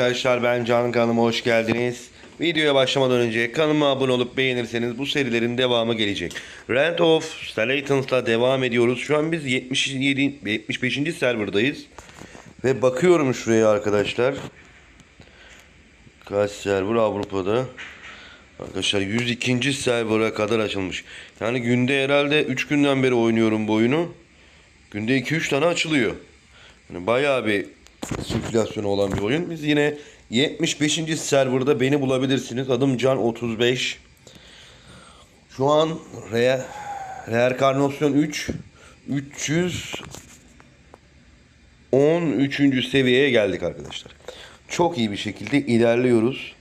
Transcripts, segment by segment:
arkadaşlar ben Can kanalıma hoş geldiniz. Videoya başlamadan önce kanalıma abone olup beğenirseniz bu serilerin devamı gelecek. Rent of Skeletons'la devam ediyoruz. Şu an biz 77 75. serverdayız. Ve bakıyorum şuraya arkadaşlar. Kaç server Avrupa'da? Arkadaşlar 102. server'a kadar açılmış. Yani günde herhalde 3 günden beri oynuyorum bu oyunu. Günde 2-3 tane açılıyor. Yani bayağı bir sirkülasyonu olan bir oyun. Biz yine 75. serverda beni bulabilirsiniz. Adım Can 35. Şu an Re Reenkarnasyon 3 313. seviyeye geldik arkadaşlar. Çok iyi bir şekilde ilerliyoruz.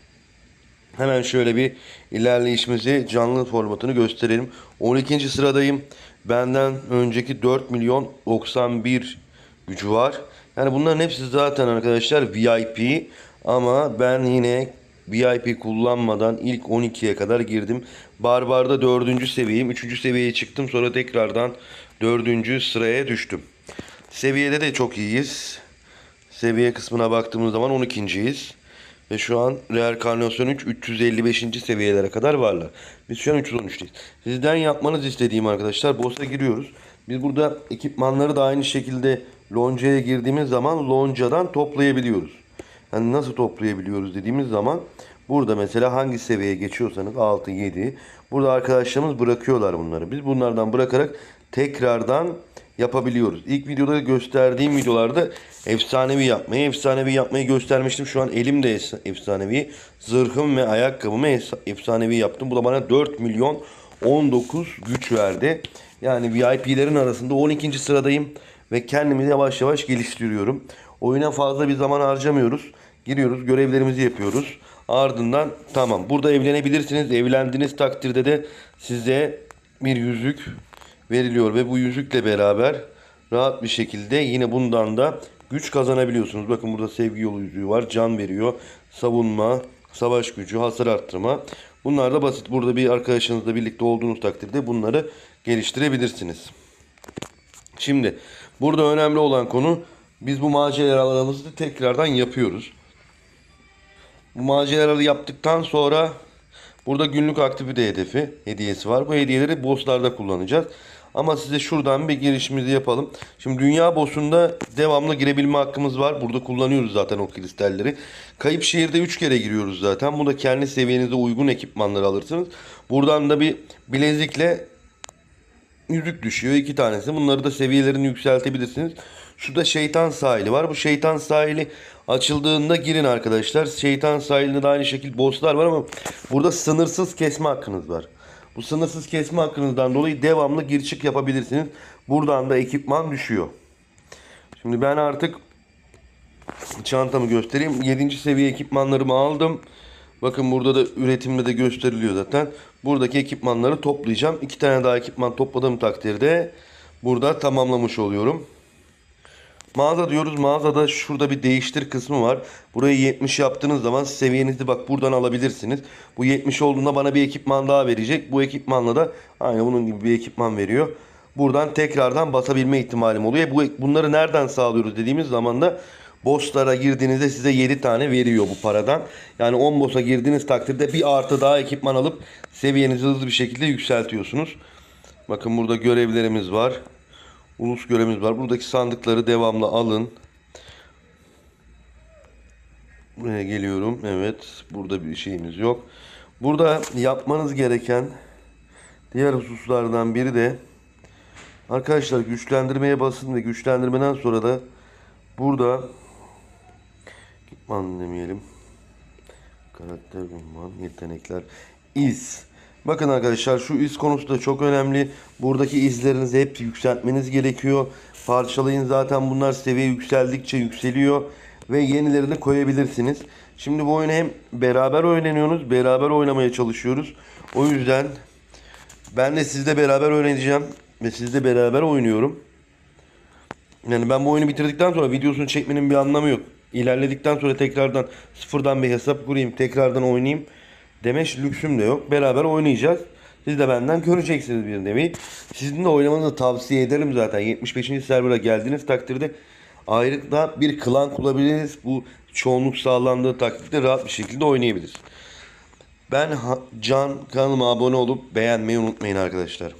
Hemen şöyle bir ilerleyişimizi canlı formatını gösterelim. 12. sıradayım. Benden önceki 4 milyon 91 gücü var. Yani bunların hepsi zaten arkadaşlar VIP. Ama ben yine VIP kullanmadan ilk 12'ye kadar girdim. Barbar'da 4. seviyeyim. 3. seviyeye çıktım. Sonra tekrardan 4. sıraya düştüm. Seviyede de çok iyiyiz. Seviye kısmına baktığımız zaman 12.yiz. Ve şu an Reenkarnasyon 3 355. seviyelere kadar varlar. Biz şu an 313'teyiz. Sizden yapmanız istediğim arkadaşlar boss'a giriyoruz. Biz burada ekipmanları da aynı şekilde loncaya girdiğimiz zaman loncadan toplayabiliyoruz. Yani nasıl toplayabiliyoruz dediğimiz zaman burada mesela hangi seviyeye geçiyorsanız 6 7 burada arkadaşlarımız bırakıyorlar bunları. Biz bunlardan bırakarak tekrardan yapabiliyoruz. İlk videoda gösterdiğim videolarda efsanevi yapmayı, efsanevi yapmayı göstermiştim. Şu an elimde es- efsanevi. Zırhım ve ayakkabımı efsanevi yaptım. Bu da bana 4 milyon 19 güç verdi. Yani VIP'lerin arasında 12. sıradayım ve kendimi yavaş yavaş geliştiriyorum. Oyuna fazla bir zaman harcamıyoruz. Giriyoruz, görevlerimizi yapıyoruz. Ardından tamam. Burada evlenebilirsiniz. Evlendiğiniz takdirde de size bir yüzük veriliyor ve bu yüzükle beraber rahat bir şekilde yine bundan da güç kazanabiliyorsunuz. Bakın burada sevgi yolu yüzüğü var. Can veriyor. Savunma, savaş gücü, hasar arttırma. Bunlar da basit. Burada bir arkadaşınızla birlikte olduğunuz takdirde bunları geliştirebilirsiniz. Şimdi burada önemli olan konu biz bu maceralarımızı tekrardan yapıyoruz. Bu maceraları yaptıktan sonra burada günlük aktivite hedefi hediyesi var. Bu hediyeleri bosslarda kullanacağız. Ama size şuradan bir girişimizi yapalım. Şimdi dünya boss'unda devamlı girebilme hakkımız var. Burada kullanıyoruz zaten o kristalleri. Kayıp şehirde 3 kere giriyoruz zaten. Bu da kendi seviyenize uygun ekipmanları alırsınız. Buradan da bir bilezikle yüzük düşüyor iki tanesi. Bunları da seviyelerini yükseltebilirsiniz. Şurada şeytan sahili var. Bu şeytan sahili açıldığında girin arkadaşlar. Şeytan sahilinde de aynı şekilde bosslar var ama burada sınırsız kesme hakkınız var. Bu sınırsız kesme hakkınızdan dolayı devamlı gir çık yapabilirsiniz. Buradan da ekipman düşüyor. Şimdi ben artık çantamı göstereyim. 7. seviye ekipmanlarımı aldım. Bakın burada da üretimde de gösteriliyor zaten. Buradaki ekipmanları toplayacağım. İki tane daha ekipman topladığım takdirde burada tamamlamış oluyorum. Mağaza diyoruz. Mağazada şurada bir değiştir kısmı var. Burayı 70 yaptığınız zaman seviyenizi bak buradan alabilirsiniz. Bu 70 olduğunda bana bir ekipman daha verecek. Bu ekipmanla da aynı bunun gibi bir ekipman veriyor. Buradan tekrardan basabilme ihtimalim oluyor. Bu, bunları nereden sağlıyoruz dediğimiz zaman da bosslara girdiğinizde size 7 tane veriyor bu paradan. Yani 10 boss'a girdiğiniz takdirde bir artı daha ekipman alıp seviyenizi hızlı bir şekilde yükseltiyorsunuz. Bakın burada görevlerimiz var. Ulus görevimiz var. Buradaki sandıkları devamlı alın. Buraya geliyorum. Evet. Burada bir şeyimiz yok. Burada yapmanız gereken diğer hususlardan biri de arkadaşlar güçlendirmeye basın ve güçlendirmeden sonra da burada gitman demeyelim. Karakter ünvan, yetenekler, iz. Bakın arkadaşlar şu iz konusu da çok önemli. Buradaki izlerinizi hep yükseltmeniz gerekiyor. Parçalayın zaten bunlar seviye yükseldikçe yükseliyor. Ve yenilerini koyabilirsiniz. Şimdi bu oyunu hem beraber oynanıyorsunuz, beraber oynamaya çalışıyoruz. O yüzden ben de sizle beraber oynayacağım. Ve sizle beraber oynuyorum. Yani ben bu oyunu bitirdikten sonra videosunu çekmenin bir anlamı yok. İlerledikten sonra tekrardan sıfırdan bir hesap kurayım, tekrardan oynayayım deme lüksüm de yok. Beraber oynayacağız. Siz de benden göreceksiniz bir nevi. Sizin de oynamanızı tavsiye ederim zaten. 75. server'a geldiğiniz takdirde Ayrıca bir klan kurabiliriz. Bu çoğunluk sağlandığı takdirde rahat bir şekilde oynayabiliriz. Ben Can kanalıma abone olup beğenmeyi unutmayın arkadaşlar.